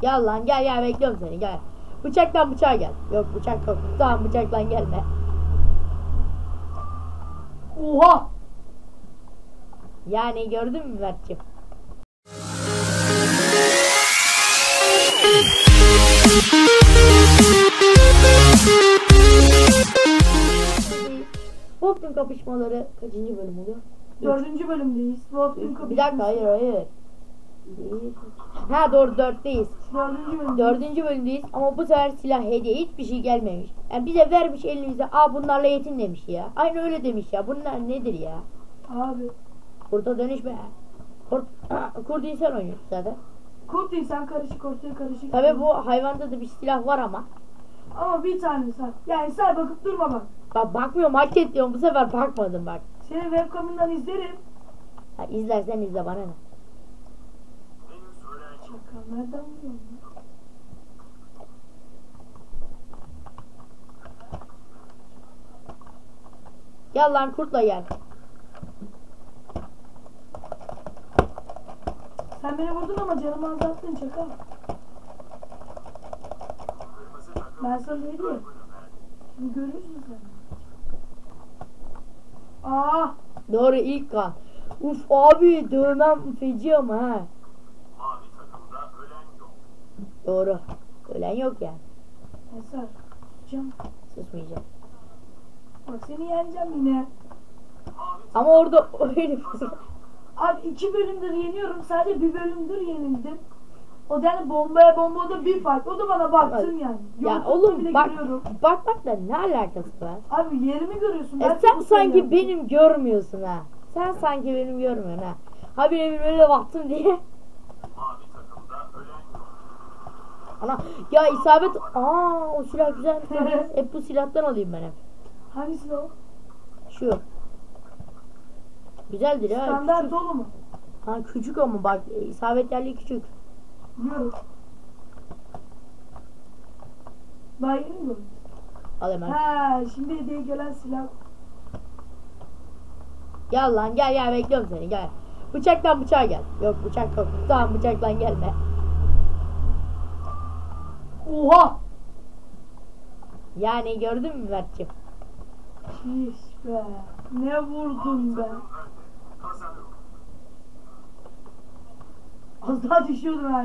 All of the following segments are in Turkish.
Gel lan gel gel bekliyorum seni gel. Bıçaktan bıçağa gel. Yok bıçak yok. Tamam bıçaktan gelme. Oha! Yani gördün mü Mert'ciğim? Boston kapışmaları kaçıncı bölüm oluyor? Dördüncü bölümdeyiz. Wolf'un Bir dakika hayır hayır. Ha doğru dörtteyiz. Dördüncü bölüm. Dördüncü bölümdeyiz ama bu sefer silah hediye hiçbir şey gelmemiş. Yani bize vermiş elimize aa bunlarla yetin demiş ya. Aynı öyle demiş ya. Bunlar nedir ya? Abi. Kurta dönüşme. Kurt, kurt insan oynuyor zaten. Kurt insan karışık ortaya karışık. Tabi bu hayvanda da bir silah var ama. Ama bir tane say. Yani say bakıp durma bak. Bak bakmıyorum hareket diyorum bu sefer bakmadım bak. Senin webcam'ından izlerim. Ha, izlersen izle bana ne. Nereden vuruyorsun? ya? Gel lan kurtla gel. Sen beni vurdun ama canımı azalttın şaka. Ben sana ne diyeyim? Şimdi görürsün sen. Aa, Doğru ilk kan. Uf abi dövmem feci ama ha. Mavi takımda ölen yok. Doğru. Ölen yok yani. Eser. Can. Susmayacağım. Bak seni yeneceğim yine. Ama orada o herif. Abi iki bölümdür yeniyorum. Sadece bir bölümdür yenildim. O da yani bombaya bombada bir fark. O da bana baktın yani. ya oğlum bak bak bak da ne alakası var? Abi yerimi görüyorsun. E sen sanki benim görmüyorsun ha. Sen sanki benim görmüyorsun ha. Ha bir evin öyle baktım diye. Mavi takımda ölen yok. Ana ya isabet. Aa o silah güzel. hep bu silahtan alayım ben hep. Hangisi o? Şu. Güzeldir ha. Standart Küçük. dolu mu? Ha küçük ama bak e, isabet yerli küçük. Biliyorum. Daha yeni mi? Al hemen. Ha, şimdi hediye gelen silah. Gel lan gel gel bekliyorum seni gel. Bıçaktan bıçağa gel. Yok bıçak yok. Tamam bıçaktan gelme. Oha! Yani gördün mü Mert'ciğim? Şiş be. Ne vurdun be. Az daha düşüyordum ha.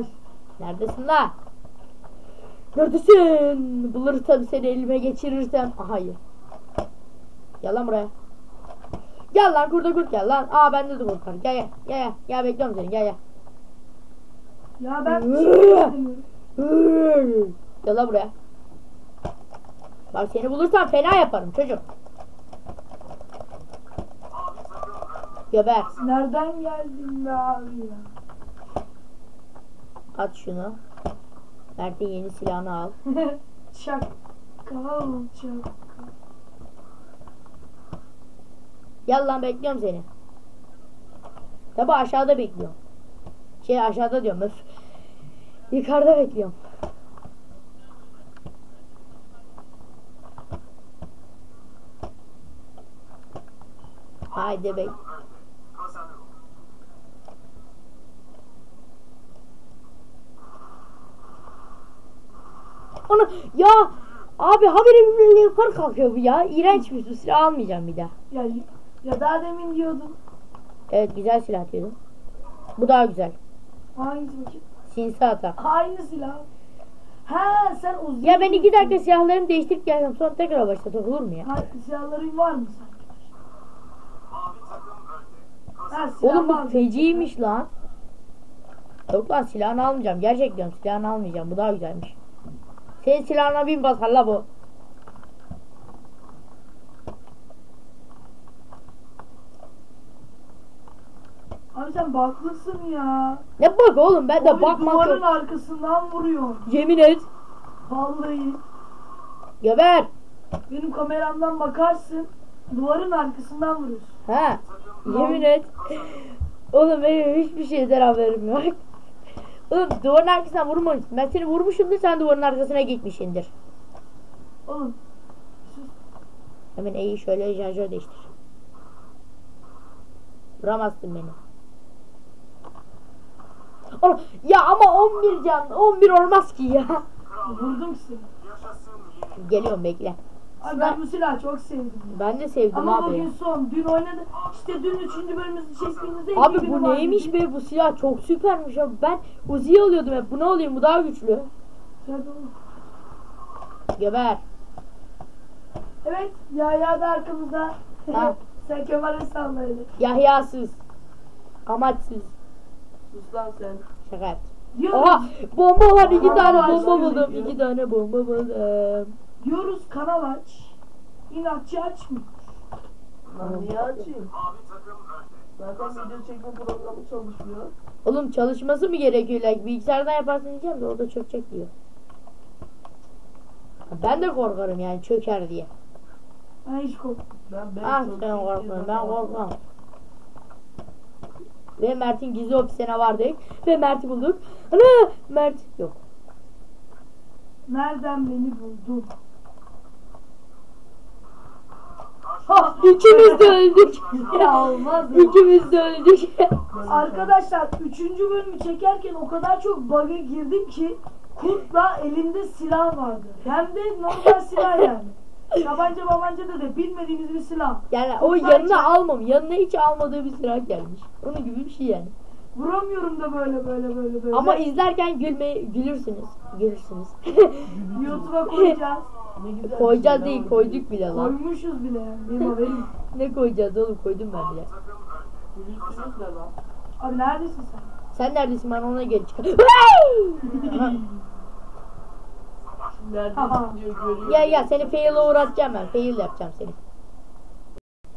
Neredesin la? Neredesin? Bulursam seni elime geçirirsem. Hayır. Gel lan buraya. Gel lan kurda kurt gel lan. Aa bende de kurt var. Gel gel. Gel gel. Gel bekliyorum seni gel gel. Ya ben lan buraya. Bak seni bulursam fena yaparım çocuk. Geber. Nereden geldin be abi ya? At şunu. Mert'in yeni silahını al. Çakal çakal. Gel lan bekliyorum seni. Tabi aşağıda bekliyorum. Şey aşağıda diyorum öf. Yukarıda bekliyorum. Haydi bek. Onu ya abi haberi yukarı kalkıyor bu ya. İğrenç bir silah almayacağım bir daha. Ya, ya daha demin diyordun. Evet güzel silah diyordum. Bu daha güzel. Hangisi Sinsi atak. Aynı silah. Ha sen uzun. Ya ben iki dakika silahlarımı değiştirip geldim sonra tekrar başlatıp olur mu ya? Ha, silahların var mı sanki? Ha, silah Oğlum var bu mı? feciymiş lan. Yok lan silahını almayacağım. Gerçek diyorum silahını almayacağım. Bu daha güzelmiş. Senin silahına bin basar la bu. Abi sen baklısın ya. Ne bak oğlum ben de Abi bakmak duvarın yok. arkasından vuruyor. Yemin et. Vallahi. Geber. Benim kameramdan bakarsın. Duvarın arkasından vuruyorsun. Ha. Yemin et. Oğlum benim hiçbir şeyden haberim yok. Oğlum duvarın arkasına vurmamışsın. Ben seni vurmuşumdur sen duvarın arkasına gitmişsindir. Oğlum. Hemen E'yi şöyle şarjör değiştir. Vuramazsın beni. Oğlum, ya ama 11 can 11 olmaz ki ya. Vurdum seni. Geliyorum bekle. Abi ben bu silahı çok sevdim. Ben de sevdim Ama abi. bugün son. Dün oynadı. İşte dün üçüncü bölümümüzü çektiğimizde Abi bu vardı. neymiş be bu silah çok süpermiş abi. Ben Uzi'yi alıyordum hep. Bu ne alayım bu daha güçlü. Geber. Evet. Yahya da arkamızda. Sen Kemal'e salla öyle. Yahyasız. Amaçsız. Sus lan sen. Şaka yaptım. Diyoruz, Oha bomba var iki tane bomba buldum. iki tane bomba buldum. diyoruz kanal aç. İnatçı açmıyor. Lan niye açayım? Zaten video çekme programı çalışmıyor. Oğlum çalışması mı gerekiyor? Like, bilgisayardan yaparsın diyeceğim de o da çökecek diyor. Ben de korkarım yani çöker diye. Ben hiç korkmam. Ben ben Ah sen korkmuyorum ben korkmam. Ve Mert'in gizli ofisine vardık. Ve Mert'i bulduk. Ana Mert yok. Nereden beni buldun? Ha, ikimiz de öldük. Ya olmaz ikimiz de öldük. Arkadaşlar 3. bölümü çekerken o kadar çok bug'a girdim ki kurtla elimde silah vardı. Hem de normal silah yani. Tabanca babanca da de bilmediğimiz bir silah. yani o yanına almam. Yanına hiç almadığı bir silah gelmiş. Onun gibi bir şey yani. Vuramıyorum da böyle böyle böyle böyle. Ama izlerken gülme gülürsünüz. Gülürsünüz. YouTube'a koyacağız. Ne güzel Koyacağız şey değil koyduk bile lan. Koymuşuz bile yani. Benim haberim. Ne koyacağız oğlum koydum ben bile. Gülürsünüz lan? Abi neredesin sen? Sen neredesin ben ona çıkar. Nerede diyor görüyor. gel gel seni fail'e uğratacağım ben. Fail yapacağım seni.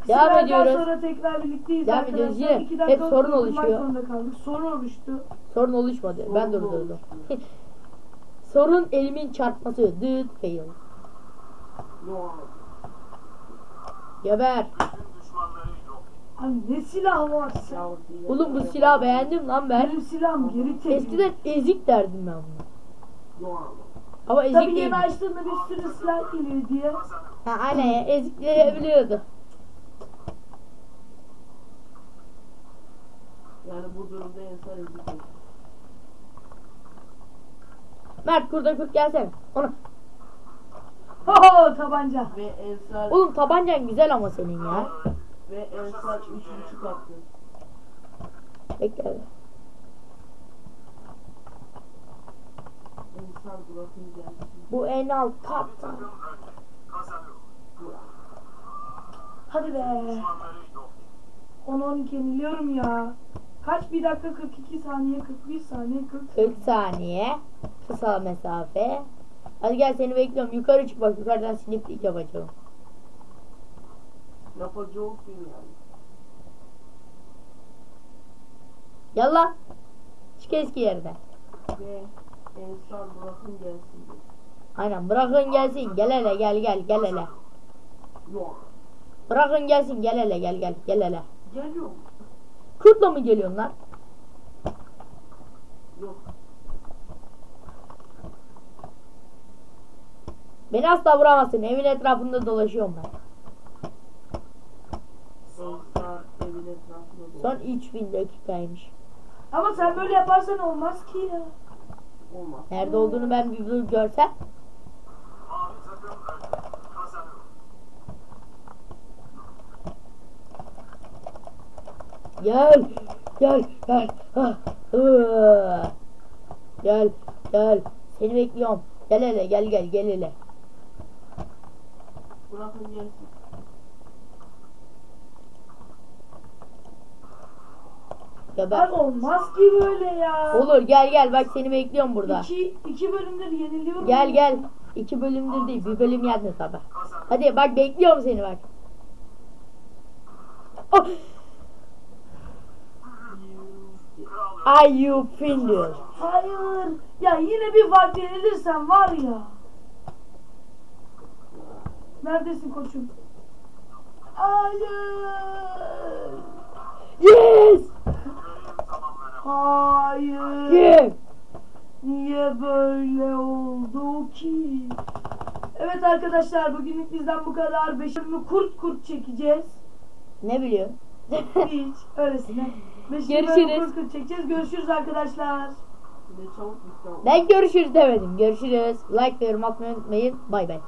Devam Sizlerden ediyoruz. sonra tekrar birlikteyiz Devam arkadaşlar. ediyoruz. Yine İki hep dakika sorun durdurmak oluşuyor. zorunda kaldık. Sorun oluştu. Sorun oluşmadı. Ben Sorun durdurdum. Sorun elimin çarpması. Dıt fail. Geber. yok. Abi ne silah var sen? Oğlum bu silahı beğendim lan ben. Benim silahım geri tek. Eskiden ezik derdim ben bunu. Yo. Ama ezik Tabii yeni açtığında bir sürü silah geliyor diye. Ha aynen ya ezikleri biliyordu. Yani bu durumda insan ezik. Mert kurda kurt gelsene. Ona. Ho tabanca. Ve Ensar Oğlum tabancan güzel ama senin ya. ve Ensar üç buçuk attı. Bekle. be. Ensar bırakın gelsin. Bu en alt. Kazanın. Hadi be. Düşmanları yok. 10-12 yeniliyorum ya. Kaç? 1 dakika 42 saniye 41 saniye 40 40 saniye. Kısa mesafe. Hadi gel seni bekliyorum. Yukarı çık bak yukarıdan sniplik yapacağım. Yapacağım yani. Yallah. Çık eski yerine. Ve Ensar bırakın gelsin. Aynen bırakın gelsin. Gel hele gel gel gel hele. Yo. Bırakın gelsin gel hele gel gel gel hele. Geliyor mu? Kurtla mı geliyorsun lan? Yok. Beni asla vuramazsın. Evin etrafında dolaşıyorum ben. Ensar evin etrafında Son dolaşıyor. 3000 dakikaymış. Ama sen böyle yaparsan olmaz ki ya. Olmaz. Nerede olduğunu ben bir görsem. Gel. Gel. Gel. Ah. Gel. Gel. Seni bekliyorum. Gel hele gel gel gel hele. Bırakın gelsin. Geber. Abi olmaz ki böyle ya. Olur gel gel bak seni bekliyorum burada. İki, iki bölümdür yeniliyorum. Gel gel. İki bölümdür değil bir bölüm yendin sabah. Hadi bak bekliyorum seni bak. Oh. Are you finished? Hayır. Ya yine bir fark yenilirsen var ya. Neredesin koçum? Hayır. Yes! Hayır. Yes! Niye böyle oldu ki? Evet arkadaşlar bugünlük bizden bu kadar. Beş bölümü kurt kurt çekeceğiz. Ne biliyorsun? Hiç öylesine. Görüşürüz. kurt kurt çekeceğiz. Görüşürüz arkadaşlar. Bir de çabuk bitti ama. Ben görüşürüz demedim. Görüşürüz. Like ve yorum atmayı unutmayın. Bay bay.